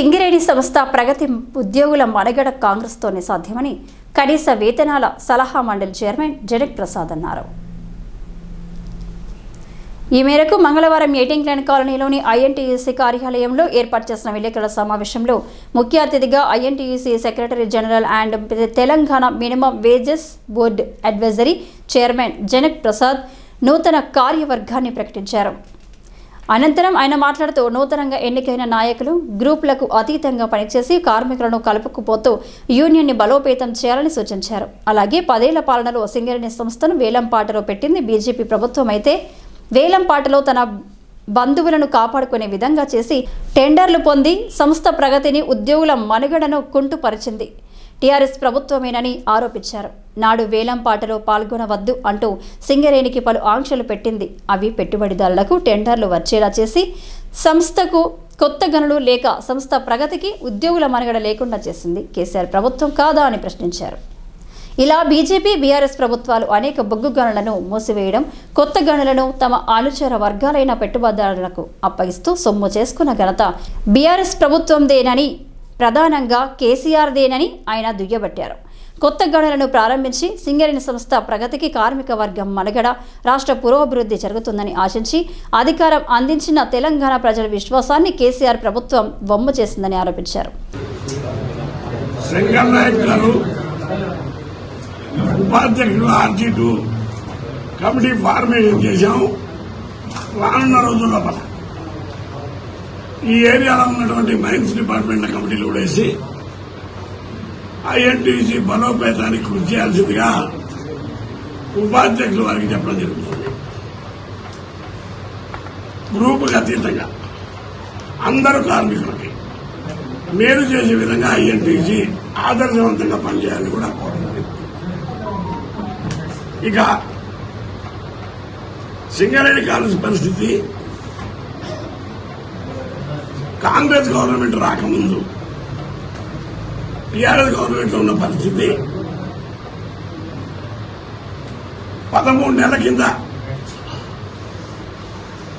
సింగిరేణి సంస్థ ప్రగతి ఉద్యోగుల మనుగడ కాంగ్రెస్తోనే సాధ్యమని కనీస వేతనాల సలహా మండలి చైర్మన్ జనక్ ప్రసాద్ అన్నారు. ఈ మేరకు మంగళవారం ఎయిటింగ్ లైన్ కాలనీలోని ఐఎన్టీయూసీ కార్యాలయంలో ఏర్పాటు చేసిన విలేకరుల సమావేశంలో ముఖ్య అతిథిగా INTUC secretary general and Telangana minimum wages board advisory chairman Janak Prasad నూతన కార్యవర్గాన్ని ప్రకటించారు. అనంతరం ఆయన మాట్లాడుతూ నూతనంగా ఎన్నికైన నాయకులు గ్రూపులకు అతీతంగా పనిచేసి కార్మికులను కలుపుకుపోతూ యూనియన్ని బలోపేతం చేయాలని సూచించారు. అలాగే పదేళ్ళ పాలనలో సింగరేణి సంస్థను వేలంపాటలో పెట్టింది బీజేపీ ప్రభుత్వం అయితే వేలంపాటలో తన బంధువులను కాపాడుకునే విధంగా చేసి టెండర్లు పొంది సంస్థ ప్రగతిని ఉద్యోగుల మనుగడను కుంటుపరిచింది. టీఆర్ఎస్ ప్రభుత్వమేనని ఆరోపించారు. నాడు వేలంపాటలో పాల్గొనవద్దు అంటూ సింగరేణికి పలు ఆంక్షలు పెట్టింది. అవి పెట్టుబడిదారులకు టెండర్లు వచ్చేలా చేసి సంస్థకు కొత్త గనులు లేక సంస్థ ప్రగతికి ఉద్యోగుల మనుగడ లేకుండా చేసింది కేసీఆర్ ప్రభుత్వం కాదా అని ప్రశ్నించారు. ఇలా బీజేపీ బీఆర్ఎస్ ప్రభుత్వాలు అనేక బొగ్గు గనులను మూసివేయడం కొత్త గనులను తమ ఆలుచర వర్గాలైన పెట్టుబడిదారులకు అప్పగిస్తూ సొమ్ము చేసుకున్న ఘనత బీఆర్ఎస్ ప్రభుత్వందేనని ప్రధానంగా కేసీఆర్దేనని ఆయన దుయ్యబట్టారు. కొత్త గనులను ప్రారంభించి సింగరేణి సంస్థ ప్రగతికి కార్మిక వర్గం మనుగడ రాష్ట్ర పురోభివృద్ధి జరుగుతుందని ఆశించి అధికారం అందించిన తెలంగాణ ప్రజల విశ్వాసాన్ని కేసీఆర్ ప్రభుత్వం బొమ్మ చేసిందని ఆరోపించారు. కమిటీ ఫార్మేషన్ చేశాం రానున్న రోజుల ఈ ఏరియాలో ఉన్నటువంటి మైన్స్ డిపార్ట్మెంట్ కమిటీలు కూడా వేసి ఐఎన్టీసీ బలోపేతానికి కృషి చేయాల్సిందిగా ఉపాధ్యక్షుల వారికి చెప్పడం జరుగుతుంది. గ్రూపుకి అతీతంగా అందరు కార్మికులకి మేలు చేసే విధంగా ఐఎన్టీసీ ఆదర్శవంతంగా పనిచేయాలని కూడా కోరుతుంది ఇక సింగరేణి కాలేజ్ పరిస్థితి కాంగ్రెస్ గవర్నమెంట్ రాకముందు టీఆర్ఎస్ గవర్నమెంట్ ఉన్న పరిస్థితి. పదమూడు నెలల కింద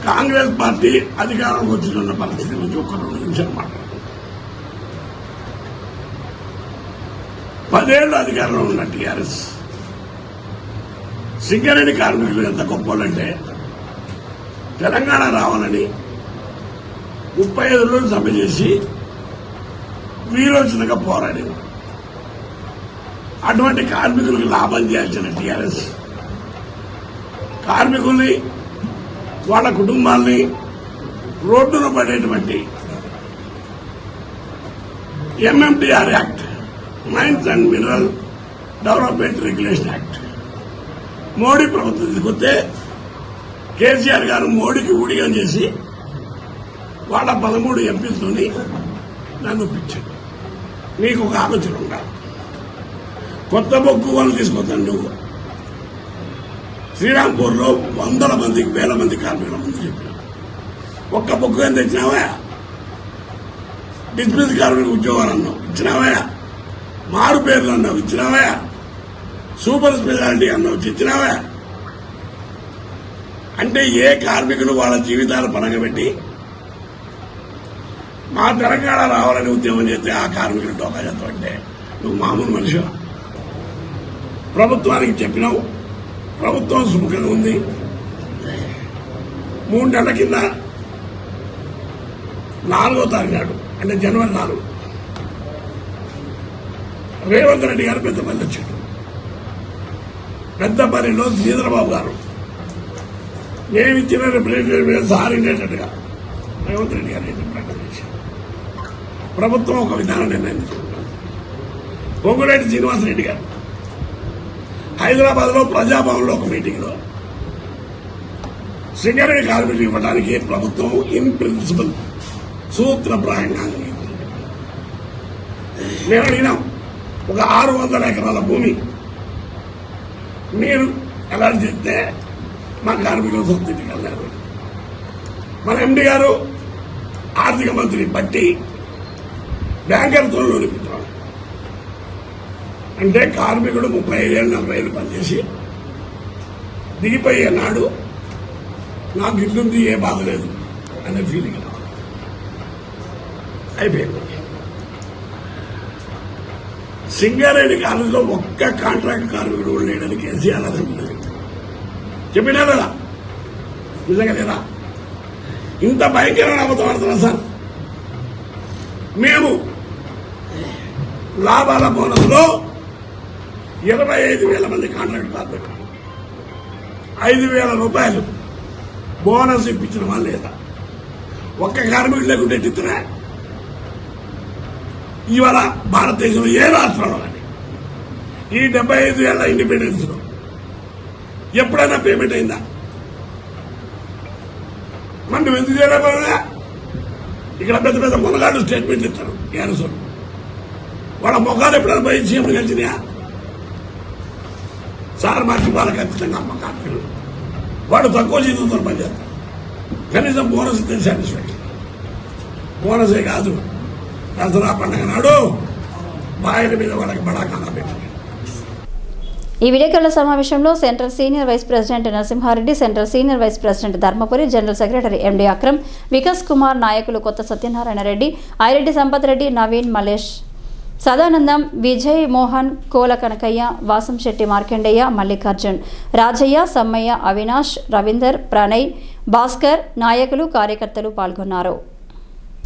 కాంగ్రెస్ పార్టీ అధికారంలోకి వచ్చిన పరిస్థితి నుంచి ఒక రెండు నిమిషాలు మాట్లాడుతున్నాం పదేళ్ళు అధికారంలో ఉన్న టీఆర్ఎస్ సింగరేణి కార్మికులు ఎంత గొప్పలంటే తెలంగాణ రావాలని ముప్పై ఐదు రోజులు సమ్మె చేసి వీరోచితంగా పోరాడింది అటువంటి కార్మికులకు లాభం చేయాల్సిన టీఆర్ఎస్. కార్మికుల్ని వాళ్ళ కుటుంబాల్ని రోడ్డున పడేటువంటి MMTR act mines and mineral development regulation act Modi ప్రభుత్వం తీసుకొస్తే కేసీఆర్ గారు మోడీకి ఊడిగం చేసి వాళ్ళ పదమూడు ఎంపీలతోని నన్ను పిచ్చాడు నీకు ఒక ఆలోచన ఉండాలి కొత్త బొగ్గు వాళ్ళు తీసుకొద్దాను నువ్వు. శ్రీరాంపూర్లో వందల మందికి వేల మంది కార్మికుల మంది చెప్పిన. ఒక్క బొగ్గు ఎంత తెచ్చినావా? డిస్మిస్ కార్మికులకు ఉద్యోగాలు అన్నావు ఇచ్చినావా? మారు పేర్లు అన్నావు. ఇచ్చినావా? సూపర్ స్పెషాలిటీ అన్నావు. ఇచ్చినావా? అంటే ఏ కార్మికులు వాళ్ళ జీవితాలు పరంగా పెట్టి మా తెలంగాణ రావాలని ఉద్యమం చేస్తే ఆ కార్మికులు డోకా చేస్తామంటే నువ్వు మామూలు మనిషి ప్రభుత్వానికి చెప్పినావు. ప్రభుత్వం సుముఖంగా ఉంది. మూడు నెలల కింద నాలుగో తారీఖు నాడు అంటే జనవరి నాలుగు రేవంత్ రెడ్డి గారు పెద్దపల్లి వచ్చాడు. పెద్దపల్లిలో శ్రీధరబాబు గారు. నేను ఇచ్చిన representative sorry sir Revanth Reddy గారు ప్రభుత్వం ఒక విధానం నిర్ణయం తీసుకుంటారు పొంగులేటి శ్రీనివాసరెడ్డి గారు హైదరాబాద్లో ప్రజాభవన్లో ఒక మీటింగ్లో సింగరేణి కార్మికులు ఇవ్వడానికి ప్రభుత్వం ఇన్ ప్రిన్సిపల్ సూత్రప్రాయంగా అంగీకరించింది. మేము అడిగినాం ఒక ఆరు వందల ఎకరాల భూమి మీరు ఎలా చెప్తే మా కార్మికులు సొంతింటికి వెళ్ళారు మన ఎండి గారు ఆర్థిక మంత్రి బట్టి బ్యాంకర్తో లోన్ ఇప్పించాలి అంటే కార్మికుడు ముప్పై ఐదేళ్ళు నలభై ఏళ్ళు పనిచేసి దిగిపోయే నాడు నాకు ఇల్లుంది ఏ బాధ లేదు అనే ఫీలింగ్ రావాలి. అయిపోయింది. సింగారెడ్డి కాలేజీలో ఒక్క కాంట్రాక్ట్ కార్మికుడు లేడని కేసీఆర్ అసెంబ్లీ చెప్పినా లేదా? నిజంగా లేదా? ఇంత భయంకరమైన అబద్ధం ఆడుతున్నా సార్. మేము లాభాల బోనస్లో ఇరవై ఐదు వేల మంది కాంట్రాక్ట్ రాబట్టారు. ఐదు వేల రూపాయలు బోనస్ ఇప్పించిన వాళ్ళు లేదా? ఒక్క కార్మికుడు లేకుండా ఎత్తున్నా ఇవాళ భారతదేశంలో ఏ రాష్ట్రంలో కానీ ఈ డెబ్బై ఐదు వేల ఇండిపెండెన్స్లో ఎప్పుడైనా పేమెంట్ అయిందా? మనం ఎందుకు చేయలేకపోయినా ఇక్కడ పెద్ద పెద్ద మునగాడు స్టేట్మెంట్ ఇస్తారు. క్యాన్సర్ వాళ్ళ ముఖాలు ఎప్పుడైనా పోయి సీఎంలు కలిసినాయా సార్ మర్చిపోవాలి ఖచ్చితంగా అమ్మ కార్మికులు వాడు తక్కువ జీతంతో పనిచేస్తారు కనీసం బోనస్ ఇస్తే సాటిస్ఫాక్షన్ బోనసే కాదు. దసరా పండుగ నాడు బాయిల మీద వాళ్ళకి బడాకానా పెట్టారు ఈ విలేకరుల సమావేశంలో central senior vice president Narasimha Reddy central senior vice president Dharmapuri general secretary MD Akram Vikas Kumar నాయకులు కొత్త సత్యనారాయణ రెడ్డి ఐరెడ్డి సంపత్ రెడ్డి నవీన్ మలేష్. సదానందం విజయ్ మోహన్ కోల కనకయ్య వాసంశెట్టి మార్కండయ్య మల్లికార్జున్ రాజయ్య సమ్మయ్య అవినాష్ రవీందర్ ప్రణయ్ భాస్కర్ నాయకులు కార్యకర్తలు పాల్గొన్నారు.